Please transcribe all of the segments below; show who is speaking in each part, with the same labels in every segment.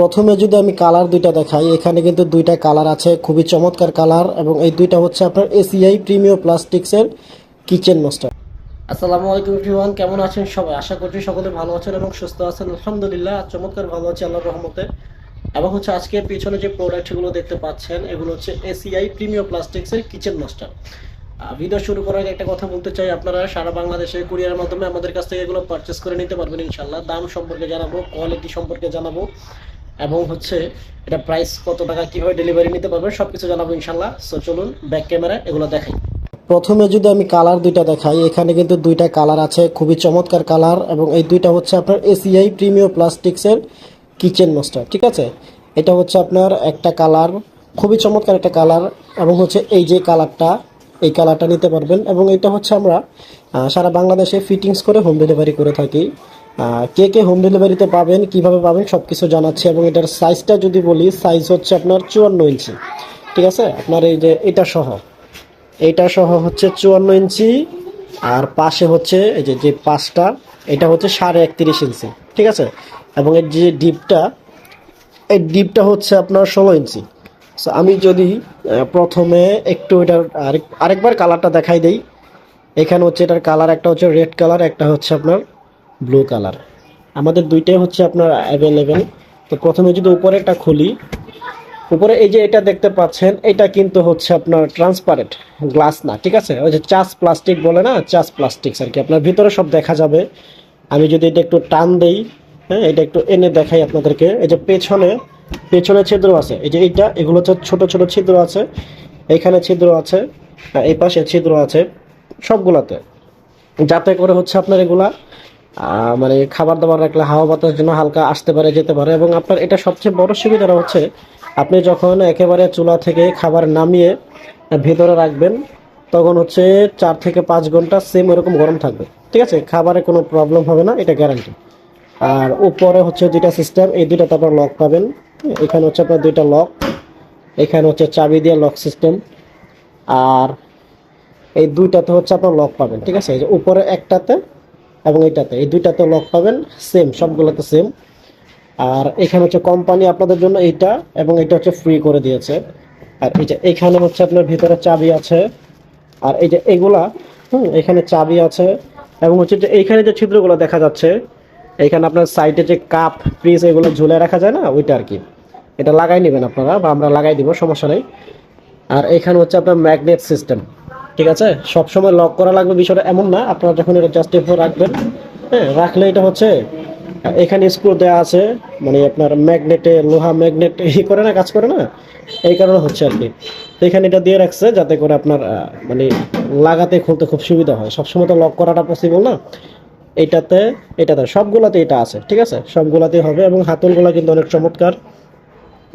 Speaker 1: প্রথমে যদি আমি কালার দুইটা দেখাই, এখানে কিন্তু দুইটা কালার আছে, খুবই চমৎকার কালার এবং এই দুইটা হচ্ছে আপনার এসিআই প্রিমিয়ার প্লাস্টিক্সের কিচেন মাস্টার। আসসালামু আলাইকুম এভরিওয়ান, কেমন আছেন সবাই? আশা করছি সকলে ভালো আছেন এবং সুস্থ আছেন। আলহামদুলিল্লাহ, চমৎকার ভালো আছে আল্লাহর রহমতে। এবং হচ্ছে আজকে পিছনে যে প্রোডাক্টগুলো দেখতে পাচ্ছেন, এগুলো হচ্ছে এসিআই প্রিমিয়ার প্লাস্টিক্সের কিচেন মাস্টার। ভিডিও শুরু করার আগে একটা কথা বলতে চাই, আপনারা সারা বাংলাদেশে কুরিয়ারের মাধ্যমে আমাদের কাছ থেকে এগুলো পারচেস করে নিতে পারবেন ইনশাল্লাহ দাম সম্পর্কে জানাব কোয়ালিটি সম্পর্কে জানাব। এবং হচ্ছে এটা প্রাইস কত টাকা কীভাবে ডেলিভারি নিতে পারবেন সবকিছু জানাব ইনশাল্লাহ সো চলুন ব্যাক ক্যামেরা এগুলো দেখাই। প্রথমে যদি আমি কালার দুইটা দেখাই, এখানে কিন্তু দুইটা কালার আছে, খুবই চমৎকার কালার এবং এই দুইটা হচ্ছে আপনার এসিআই প্রিমিয়ার প্লাস্টিক্সের কিচেন মাস্টার ঠিক আছে? এটা হচ্ছে আপনার একটা কালার খুবই চমৎকার একটা কালার এবং হচ্ছে এই যে কালারটা এই কালারটা নিতে পারবেন এবং এটা হচ্ছে আমরা সারা বাংলাদেশে ফিটিংস করে হোম ডেলিভারি করে থাকি। কে কে হোম ডেলিভারিতে পাবেন কীভাবে পাবেন সব কিছু জানাচ্ছি এবং এটার সাইজটা যদি বলি সাইজ হচ্ছে আপনার চুয়ান্ন ইঞ্চি। ঠিক আছে? আপনার এই যে এটা সহ। এইটা সহ হচ্ছে চুয়ান্ন ইঞ্চি আর পাশে হচ্ছে এই যে যে পাঁচটা এটা হচ্ছে সাড়ে একত্রিশ ইঞ্চি। ঠিক আছে? এবং এর যে ডিপটা এই ডিপটা হচ্ছে আপনার ষোলো ইঞ্চি। So, আমি যদি প্রথমে একটু এটার আরেক- আরেকবার কালারটা দেখাই দেই। এখানে হচ্ছে এটার কালার একটা হচ্ছে রেড কালার একটা হচ্ছে আপনার ব্লু কালার আমাদের দুইটাই হচ্ছে আপনার অ্যাভেলেবেল তো প্রথমে যদি উপরেটা খুলি, উপরে এই যে এটা দেখতে পাচ্ছেন, এটা কিন্তু হচ্ছে আপনার ট্রান্সপারেন্ট গ্লাস না, ঠিক আছে? ওই যে চাষ প্লাস্টিক বলে না, চাষ প্লাস্টিক আর কি। আপনার ভিতরে সব দেখা যাবে। আমি যদি এটা একটু টান দেই হ্যাঁ এটা একটু এনে দেখাই আপনাদেরকে। এই যে পেছনে পেছনে ছিদ্র আছে। এই যে এইটা, এগুলো হচ্ছে ছোটো ছোটো ছিদ্র আছে। এইখানে ছিদ্র আছে এই পাশে ছিদ্র আছে সবগুলাতে। যাতে করে হচ্ছে আপনার এগুলা মানে খাবার দাবার রাখলে হাওয়া বাতাস যেন হালকা আসতে পারে, যেতে পারে এবং আপনার এটা সবচেয়ে বড় সুবিধাটা হচ্ছে আপনি যখন একেবারে চুলা থেকে খাবার নামিয়ে ভেতরে রাখবেন, তখন হচ্ছে চার থেকে পাঁচ ঘণ্টা সেম এরকম গরম থাকবে। ঠিক আছে? খাবারে কোনো প্রবলেম হবে না, এটা গ্যারান্টি আর উপরে হচ্ছে দুইটা সিস্টেম এই দুইটাতে আপনার লক পাবেন। এখানে হচ্ছে আপনার দুইটা লক এখানে হচ্ছে চাবি দিয়ে লক সিস্টেম আর এই দুইটাতে হচ্ছে আপনার লক পাবেন, ঠিক আছে? উপরে একটাতে এবং এইটাতে, এই দুইটাতে লক পাবেন সেম সবগুলোতে সেম আর এখানে হচ্ছে কোম্পানি আপনাদের জন্য এইটা, এবং এটা হচ্ছে ফ্রি করে দিয়েছে। আর এই যে এখানে হচ্ছে আপনার ভিতরে চাবি আছে। আর এই যে এগুলা, হুম, এখানে চাবি আছে। এবং হচ্ছে যে এইখানে যে ছিদ্রগুলো দেখা যাচ্ছে এখানে আপনার সাইডে যে কাপ পিস এগুলো ঝুলে রাখা যায় না, ওইটা আর কি। এটা লাগাই নেবেন আপনারা, বা আমরা লাগাই দিব, সমস্যা নেই। আর এখানে হচ্ছে আপনার ম্যাগনেট সিস্টেম ঠিক আছে? সব সময় লক করা লাগবে, বিষয়টা এমন না। আপনারা যখন এটা জাস্ট এভাবে রাখবেন হ্যাঁ রাখলে এটা হচ্ছে, এখানে স্ক্রু দেওয়া আছে মানে আপনার ম্যাগনেটে লোহা ম্যাগনেট ই করে না, কাজ করে না? এই কারণে হচ্ছে আর কি। এখানে এটা দিয়ে রাখছে, যাতে করে আপনার মানে লাগাতে, খুলতে খুব সুবিধা হয়। সবসময় তো লক করাটা পসিবল না। এটাতে এটাতে, সবগুলাতে এটা আছে, ঠিক আছে? সবগুলাতে হবে এবং হাতলগুলা কিন্তু অনেক চমৎকার।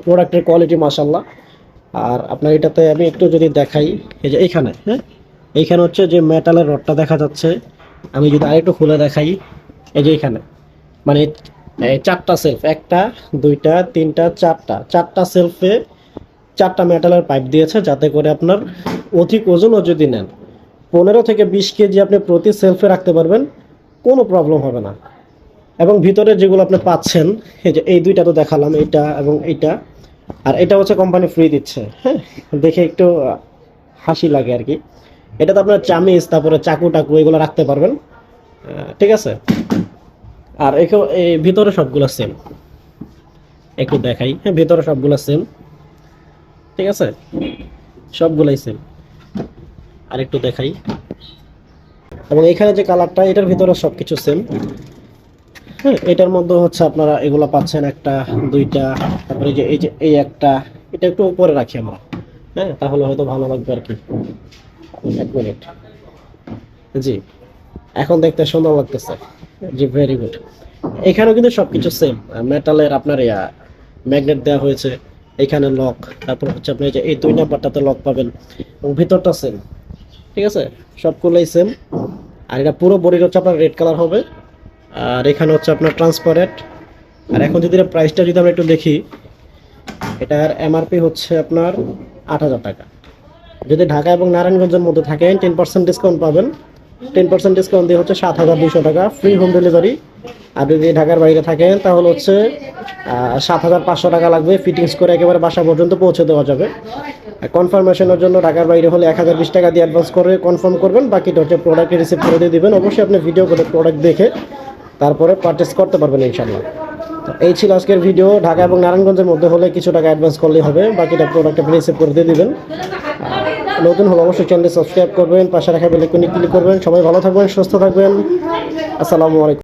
Speaker 1: প্রোডাক্টের কোয়ালিটি মাসাল্লাহ আর আপনার এটাতে আমি একটু যদি দেখাই, এই যে এখানে হ্যাঁ? এইখানে হচ্ছে যে মেটালের রডটা দেখা যাচ্ছে। আমি যদি আরেকটু খুলে দেখাই, এই যে এইখানে। মানে চারটা সেলফ একটা, দুইটা, তিনটা, চারটা। চারটা সেলফে চারটা মেটালের পাইপ দিয়েছে যাতে করে আপনার অধিক ওজনও যদি নেন, পনেরো থেকে বিশ কেজি আপনি প্রতি সেলফে রাখতে পারবেন, কোনো প্রবলেম হবে না। এবং ভিতরে যেগুলো আপনি পাচ্ছেন, এই যে এই দুইটা তো দেখালাম, এইটা এবং এইটা। আর এটা হচ্ছে কোম্পানি ফ্রি দিচ্ছে হ্যাঁ? দেখে একটু হাসি লাগে আর কি। এটাতে আপনার চামিচ, তারপরে চাকু টাকু, এগুলো রাখতে পারবেন। ঠিক আছে? আর এই ভিতরে সবগুলো সেম একটু দেখাই। হ্যাঁ ভিতরে সবগুলো সেম ঠিক আছে? সবগুলাই সেম আর একটু দেখাই। এবং এখানে যে কালারটা এটার ভিতরে সবকিছু সেম হ্যাঁ এটার মধ্যে হচ্ছে আপনারা এগুলো পাচ্ছেন একটা, দুইটা, তারপরে যে এই যে এই একটা, এটা একটু উপরে রাখি আমরা। হ্যাঁ তাহলে হয়তো ভালো লাগবে আর কি। এক মিনিট। জি। এখন দেখতে সুন্দর লাগতেছে। জি ভেরি গুড এখানেও কিন্তু সবকিছু সেম মেটালের আপনার ম্যাগনেট দেওয়া হয়েছে। এখানে লক তারপর হচ্ছে আপনি এই দুই নাম্বারটাতে লক পাবেন। এবং ভিতরটা সেম ঠিক আছে? সবগুলোই সেম আর এটা পুরো বডির হচ্ছে আপনার রেড কালার হবে। আর এখানে হচ্ছে আপনার ট্রান্সপারেন্ট আর এখন যদি প্রাইসটা যদি আমরা একটু দেখি, এটার এমআরপি হচ্ছে আপনার আট হাজার টাকা। যদি ঢাকা এবং নারায়ণগঞ্জের মধ্যে থাকেন টেন পার্সেন্ট ডিসকাউন্ট পাবেন। টেন পার্সেন্ট ডিসকাউন্ট দিয়ে হচ্ছে সাত হাজার দুশো টাকা ফ্রি হোম ডেলিভারি আর যদি ঢাকার বাইরে থাকেন, তাহলে হচ্ছে সাত হাজার পাঁচশো টাকা লাগবে। ফিটিংস করে একেবারে বাসা পর্যন্ত পৌঁছে দেওয়া যাবে। কনফার্মেশনের জন্য ঢাকার বাইরে হলে এক হাজার বিশ টাকা দিয়ে অ্যাডভান্স করে কনফার্ম করবেন। বাকিটা হচ্ছে প্রোডাক্ট রিসিভ করে দিয়ে দেবেন। অবশ্যই আপনি ভিডিও করে প্রোডাক্ট দেখে তারপরে পারচেস করতে পারবেন ইনশাল্লাহ তো এই ছিল আজকের ভিডিও ঢাকা এবং নারায়ণগঞ্জের মধ্যে হলে কিছু টাকা অ্যাডভান্স করলেই হবে। বাকিটা প্রোডাক্ট আপনি রিসিভ করে দিয়ে দিবেন। নতুন হলে অবশ্যই চ্যানেলটি সাবস্ক্রাইব করবেন, পাশে রাখা বেলাইকনে ক্লিক করবেন। সবাই ভালো থাকবেন, সুস্থ থাকবেন। আসসালামু আলাইকুম।